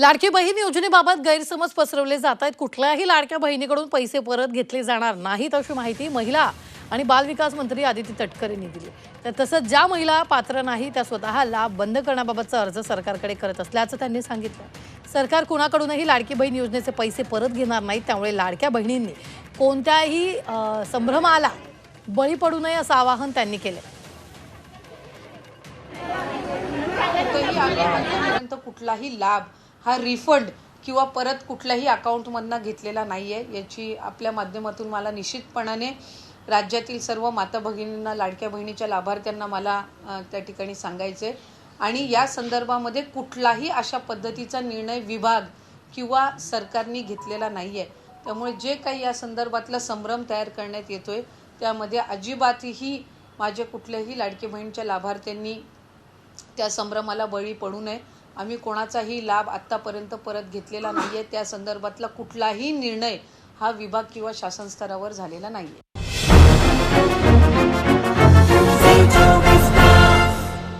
लाडकी बहीण योजनेबाबत गैरसमज पसरवले जात आहेत. कुठल्याही लाडक्या बहिणीकडून पैसे परत घेतले जाणार नाहीत अशी माहिती महिला आणि बालविकास मंत्री आदिती तटकर यांनी दिली. तर तसंच ज्या महिला पात्र नाही त्या स्वतः लाभ बंद करण्याबाबतचा अर्ज सरकारकडे करत असल्याचं त्यांनी सांगितलं. सरकार कुणाकडूनही लाडकी बहीण योजनेचे पैसे परत घेणार नाहीत त्यामुळे लाडक्या बहिणींनी कोणत्याही संभ्रमाला बळी पडू नये असं आवाहन त्यांनी केलं म्हणजे कुठलाही लाभ हा रिफंड किंवा परत कुठल्याही अकाउंटमधनं घेतलेला नाही आहे याची आपल्या माध्यमातून मला निश्चितपणाने राज्यातील सर्व माता भगिनींना लाडक्या बहिणीच्या लाभार्थ्यांना मला त्या ठिकाणी सांगायचं आहे आणि या संदर्भामध्ये कुठलाही अशा पद्धतीचा निर्णय विभाग किंवा सरकारने घेतलेला नाही आहे त्यामुळे जे काही या संदर्भातला संभ्रम तयार करण्यात येतोय त्यामध्ये अजिबातही माझ्या कुठल्याही लाडकी बहिणीच्या लाभार्थ्यांनी त्या संभ्रमाला बळी पडू नये. आम्ही कोणाचाही लाभ आत्तापर्यंत परत घेतलेला नाही आहे त्या संदर्भातला कुठलाही निर्णय हा विभाग किंवा शासन स्तरावर झालेला नाही आहे